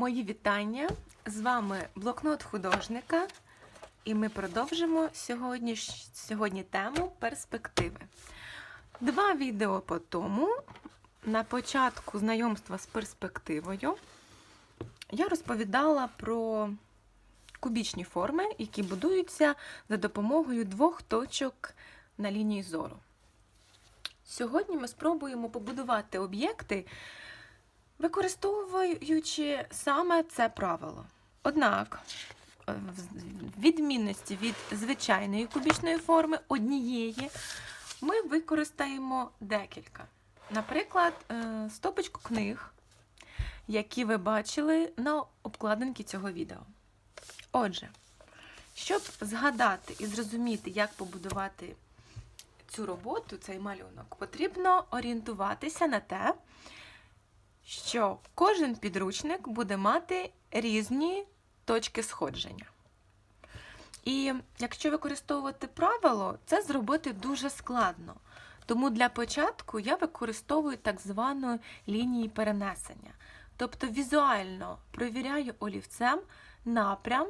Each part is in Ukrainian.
Мої вітання! З вами блокнот художника, і ми продовжимо сьогодні, сьогодні тему перспективи. Два відео по тому, на початку знайомства з перспективою, я розповідала про кубічні форми, які будуються за допомогою двох точок на лінії зору. Сьогодні ми спробуємо побудувати об'єкти, використовуючи саме це правило. Однак, е, в відмінності від звичайної кубічної форми однієї, ми використаємо декілька. Наприклад, е, стопочку книг, які ви бачили на обкладинці цього відео. Отже, щоб згадати і зрозуміти, як побудувати цю роботу, цей малюнок, потрібно орієнтуватися на те, що кожен підручник буде мати різні точки сходження. І якщо використовувати правило, це зробити дуже складно. Тому для початку я використовую так звану лінії перенесення. Тобто візуально провіряю олівцем напрям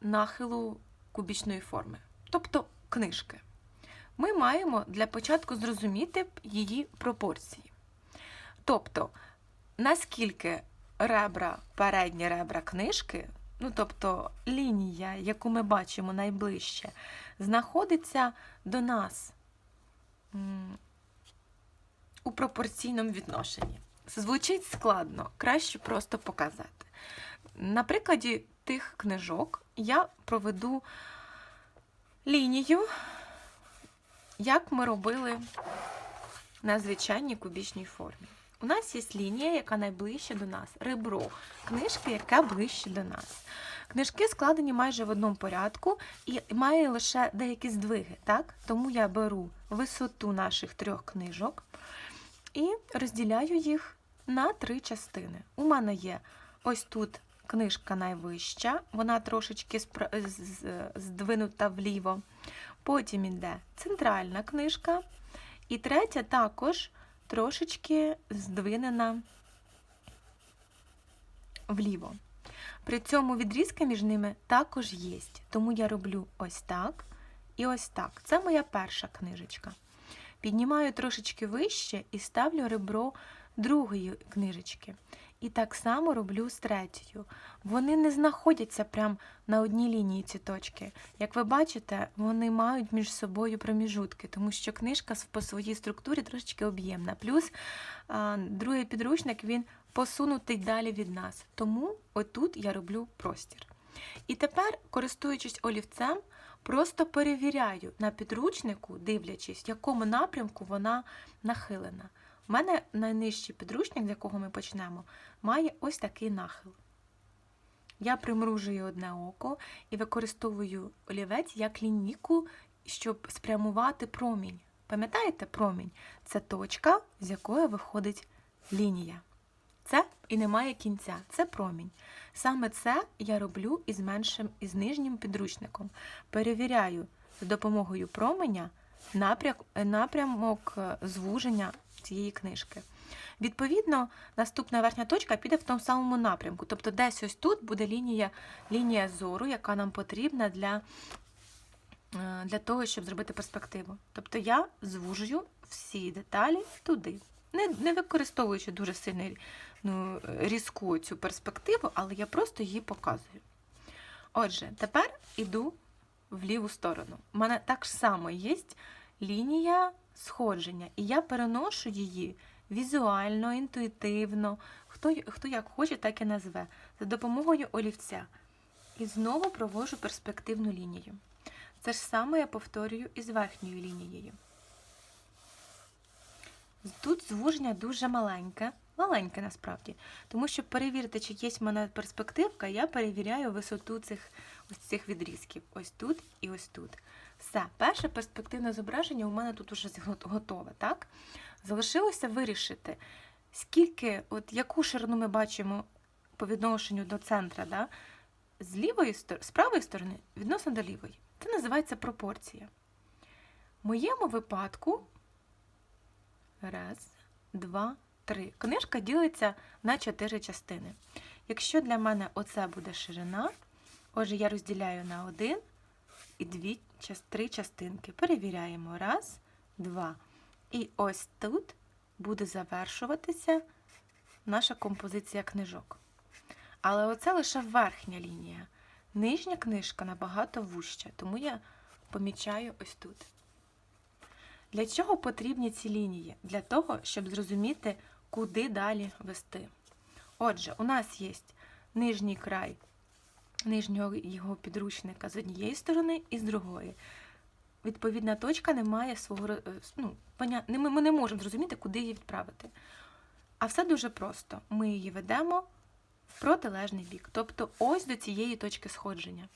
нахилу кубічної форми, тобто книжки. Ми маємо для початку зрозуміти її пропорції. Тобто, наскільки ребра, передні ребра книжки, ну тобто лінія, яку ми бачимо найближче, знаходиться до нас у пропорційному відношенні. Звучить складно, краще просто показати. На прикладі тих книжок я проведу лінію, як ми робили на звичайній кубічній формі. У нас є лінія, яка найближче до нас, ребро, книжки, яка ближче до нас. Книжки складені майже в одному порядку і має лише деякі здвиги. так? Тому я беру висоту наших трьох книжок і розділяю їх на три частини. У мене є ось тут книжка найвища, вона трошечки здвинута вліво. Потім йде центральна книжка. І третя також трошечки здвинена вліво. При цьому відрізки між ними також є. Тому я роблю ось так і ось так. Це моя перша книжечка. Піднімаю трошечки вище і ставлю ребро другої книжечки. І так само роблю з третьою. Вони не знаходяться прямо на одній лінії ці точки. Як ви бачите, вони мають між собою проміжутки, тому що книжка по своїй структурі трошечки об'ємна. Плюс другий підручник він посунутий далі від нас. Тому отут я роблю простір. І тепер, користуючись олівцем, просто перевіряю на підручнику, дивлячись, в якому напрямку вона нахилена. У мене найнижчий підручник, з якого ми почнемо, має ось такий нахил. Я примружую одне око і використовую олівець як лінійку, щоб спрямувати промінь. Пам'ятаєте, промінь це точка, з якої виходить лінія. Це і немає кінця, це промінь. Саме це я роблю із меншим із нижнім підручником. Перевіряю за допомогою променя напрямок е, звуження цієї книжки. Відповідно, наступна верхня точка піде в тому самому напрямку. Тобто, десь ось тут буде лінія лінія зору, яка нам потрібна для е, для того, щоб зробити перспективу. Тобто я звужую всі деталі туди, не не використовуючи дуже сильно ну, різку цю перспективу, але я просто її показую. Отже, тепер іду в ліву сторону. У мене так само є лінія сходження, і я переношу її візуально, інтуїтивно, хто хто як хоче, так і назве, за допомогою олівця. І знову провожу перспективну лінію. Це ж саме я повторюю із верхньою лінією. Тут звуження дуже маленьке, маленьке насправді, тому що перевірити, чи є в мене перспективка, я перевіряю висоту цих ось цих відрізків. Ось тут і ось тут. Все, перше перспективне зображення у мене тут уже готове. так? Залишилося вирішити, скільки, от яку ширину ми бачимо по відношенню до центра, да? з лівої з правої сторони відносно до лівої. Це називається пропорція. В моєму випадку раз, два, три. Книжка ділиться на чотири частини. Якщо для мене оце буде ширина, отже, я розділяю на один і дві, три частинки. Перевіряємо. Раз, два. І ось тут буде завершуватися наша композиція книжок. Але оце лише верхня лінія. Нижня книжка набагато вужча, тому я помічаю ось тут. Для чого потрібні ці лінії? Для того, щоб зрозуміти, куди далі вести. Отже, у нас є нижній край нижнього його підручника з однієї сторони і з другої. Відповідна точка не має свого е, ну, ми не можемо зрозуміти, куди її відправити. А все дуже просто. Ми її ведемо в протилежний бік, тобто ось до цієї точки сходження.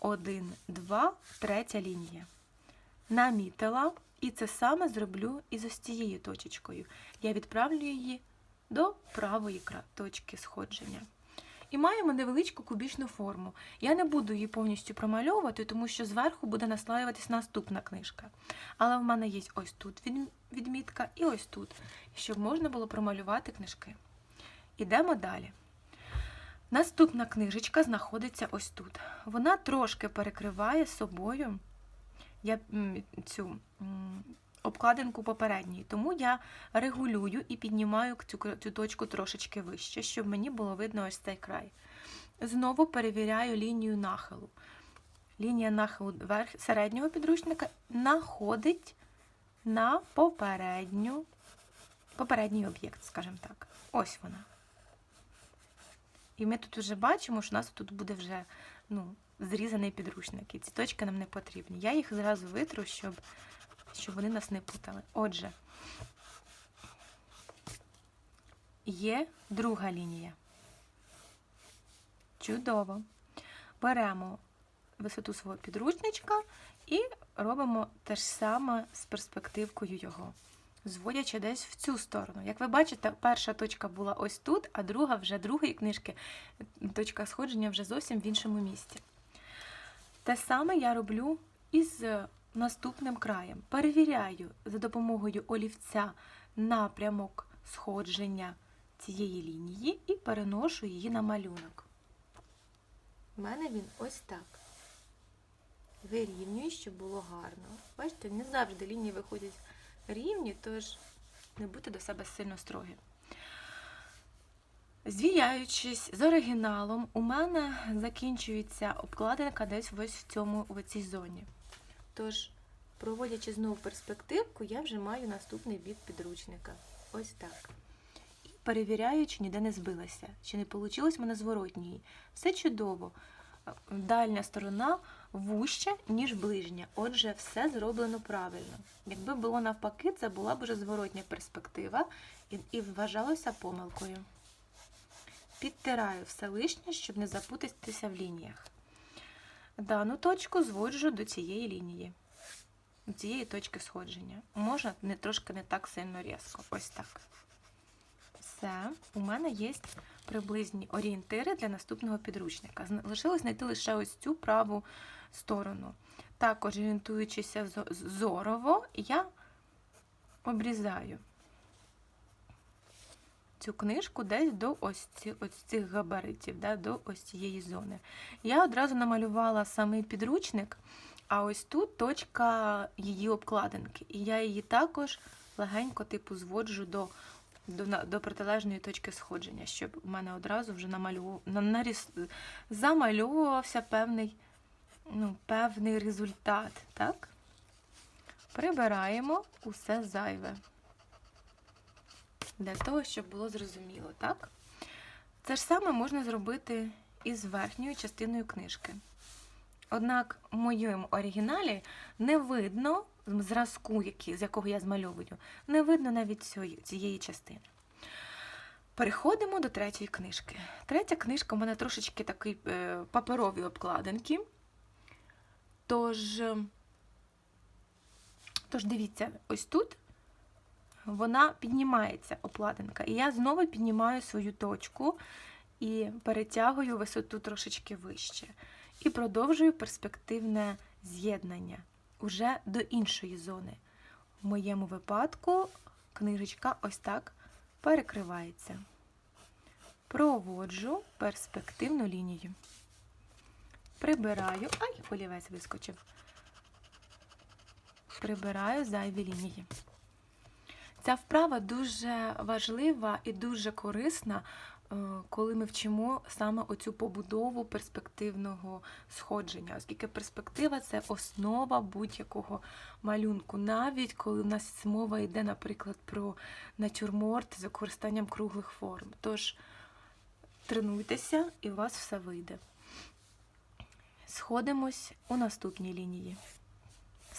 Один, два, третя лінія. Намітила, і це саме зроблю і з ось цією точечкою. Я відправлю її до правої точки сходження. І маємо невеличку кубічну форму. Я не буду її повністю промальовувати, тому що зверху буде наслаюватись наступна книжка. Але в мене є ось тут відмітка і ось тут, щоб можна було промалювати книжки. Ідемо далі. Наступна книжечка знаходиться ось тут. Вона трошки перекриває собою я, цю обкладинку попередньої, тому я регулюю і піднімаю цю, цю точку трошечки вище, щоб мені було видно ось цей край. Знову перевіряю лінію нахилу. Лінія нахилу верх, середнього підручника находить на попередню, попередній об'єкт, скажімо так. Ось вона. І ми тут вже бачимо, що у нас тут буде вже ну, зрізаний підручник. І ці точки нам не потрібні. Я їх зразу витру, щоб, щоб вони нас не путали. Отже, є друга лінія. Чудово. Беремо висоту свого підручничка і робимо те ж саме з перспективкою його, зводячи десь в цю сторону. Як ви бачите, перша точка була ось тут, а друга вже другої книжки, точка сходження вже зовсім в іншому місці. Те саме я роблю і з наступним краєм. Перевіряю за допомогою олівця напрямок сходження цієї лінії і переношу її на малюнок. У мене він ось так. Вирівнюю, щоб було гарно. Бачите, не завжди лінії виходять рівні, тож не будьте до себе сильно строгі. Звіяючись з оригіналом, у мене закінчується обкладинка десь ось в цьому в цій зоні. Тож, проводячи знову перспективку, я вже маю наступний бік підручника. Ось так. І перевіряю, чи ніде не збилася, чи не вийшло мене зворотній. Все чудово. Дальня сторона вужча, ніж ближня. Отже, все зроблено правильно. Якби було навпаки, це була б вже зворотня перспектива і, і вважалося помилкою. Підтираю все лишнє, щоб не запутатися в лініях. Дану точку зводжу до цієї лінії, до цієї точки сходження. Можна не трошки не так сильно різко. Ось так. Все, у мене є приблизні орієнтири для наступного підручника. Зна- Лишилось знайти лише ось цю праву сторону. Також орієнтуючися зорово, я обрізаю цю книжку десь до ось, ці, ось цих габаритів, да, до ось цієї зони. Я одразу намалювала самий підручник, а ось тут точка її обкладинки. І я її також легенько типу зводжу до, до, до протилежної точки сходження, щоб у мене одразу вже наріс, замальовувався певний, ну, певний результат. Так? Прибираємо усе зайве для того, щоб було зрозуміло, так? Це ж саме можна зробити і з верхньою частиною книжки. Однак в моєму оригіналі не видно зразку, з якого я змальовую, не видно навіть цієї, частини. Переходимо до третьої книжки. Третя книжка у мене трошечки такий е, паперові обкладинки. Тож, тож дивіться, ось тут вона піднімається обкладинка. І я знову піднімаю свою точку і перетягую висоту трошечки вище. І продовжую перспективне з'єднання уже до іншої зони. В моєму випадку книжечка ось так перекривається. проводжу перспективну лінію. Прибираю, ай, олівець вискочив. Прибираю зайві лінії. Ця вправа дуже важлива і дуже корисна, е, коли ми вчимо саме оцю побудову перспективного сходження, оскільки перспектива це основа будь-якого малюнку, навіть коли в нас мова йде, наприклад, про натюрморт з використанням круглих форм. Тож тренуйтеся і у вас все вийде. Сходимось у наступній лінії.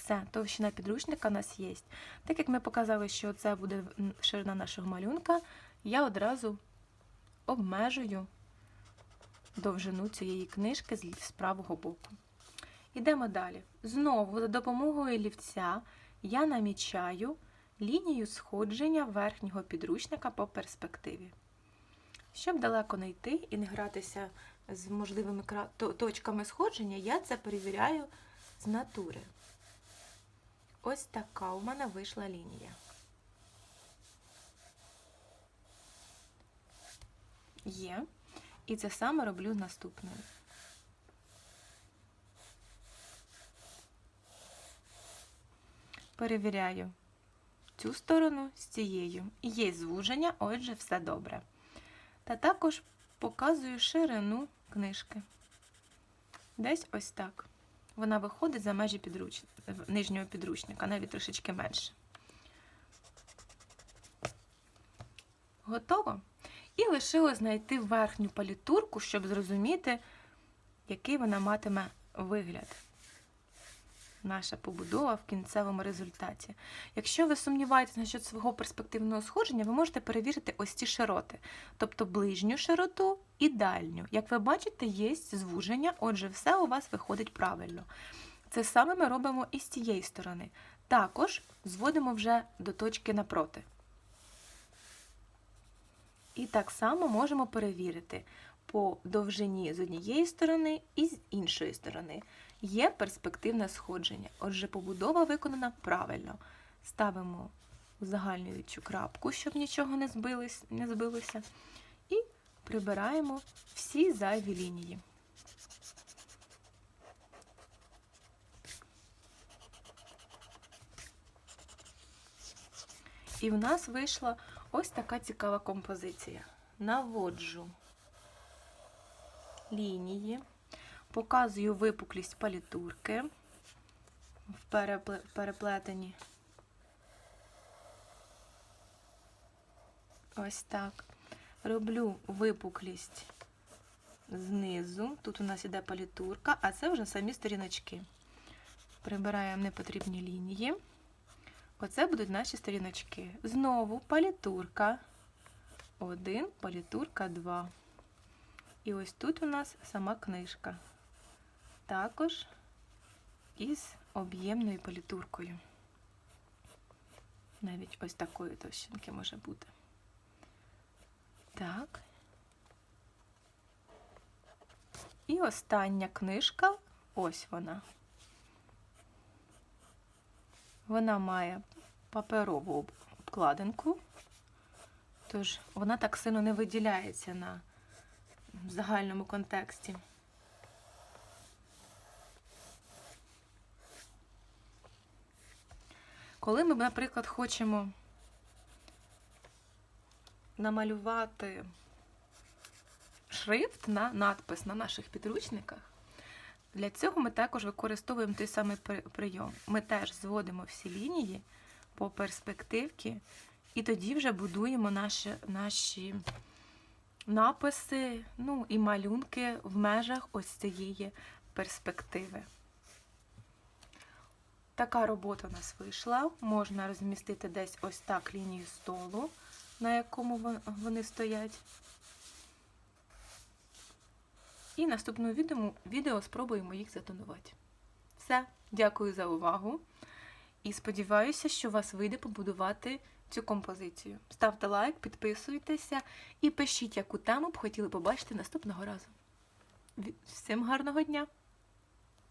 Все, товщина підручника у нас є. Так як ми показали, що це буде ширина нашого малюнка, я одразу обмежую довжину цієї книжки з правого боку. Йдемо далі. Знову за допомогою олівця я намічаю лінію сходження верхнього підручника по перспективі. Щоб далеко не йти і не гратися з можливими точками сходження, я це перевіряю з натури. Ось така у мене вийшла лінія. Є. І це саме роблю наступною. Перевіряю цю сторону з цією. Є звуження, отже, все добре. Та також показую ширину книжки. Десь ось так. Вона виходить за межі підруч... нижнього підручника, навіть трошечки менше. Готово? І лишилось знайти верхню палітурку, щоб зрозуміти, який вона матиме вигляд. Наша побудова в кінцевому результаті. Якщо ви сумніваєтесь насчет свого перспективного сходження, ви можете перевірити ось ці широти, тобто ближню широту і дальню. Як ви бачите, є звуження, отже, все у вас виходить правильно. Це саме ми робимо і з цієї сторони. Також зводимо вже до точки напроти. І так само можемо перевірити по довжині з однієї сторони і з іншої сторони. Є перспективне сходження. Отже, побудова виконана правильно. Ставимо узагальнюючу крапку, щоб нічого не, збилось, не збилося. І прибираємо всі зайві лінії. І в нас вийшла ось така цікава композиція. Наводжу лінії, показую випуклість палітурки в перепле- переплетенні. Ось так. Роблю випуклість знизу. Тут у нас іде палітурка, а це вже самі сторіночки. Прибираємо непотрібні лінії. Оце будуть наші сторіночки. Знову палітурка. Один, палітурка 2. І ось тут у нас сама книжка. Також із об'ємною палітуркою. Навіть ось такої товщинки може бути. Так. І остання книжка, ось вона. Вона має паперову обкладинку, тож вона так сильно не виділяється на загальному контексті. Коли ми, наприклад, хочемо намалювати шрифт на надпис на наших підручниках, для цього ми також використовуємо той самий прийом. Ми теж зводимо всі лінії по перспективці, і тоді вже будуємо наші, наші написи, ну і малюнки в межах ось цієї перспективи. Така робота у нас вийшла. Можна розмістити десь ось так лінію столу, на якому вони стоять. І наступному відео, відео спробуємо їх затонувати. Все, дякую за увагу. І сподіваюся, що у вас вийде побудувати цю композицію. Ставте лайк, підписуйтеся і пишіть, яку тему б хотіли побачити наступного разу. Всім гарного дня!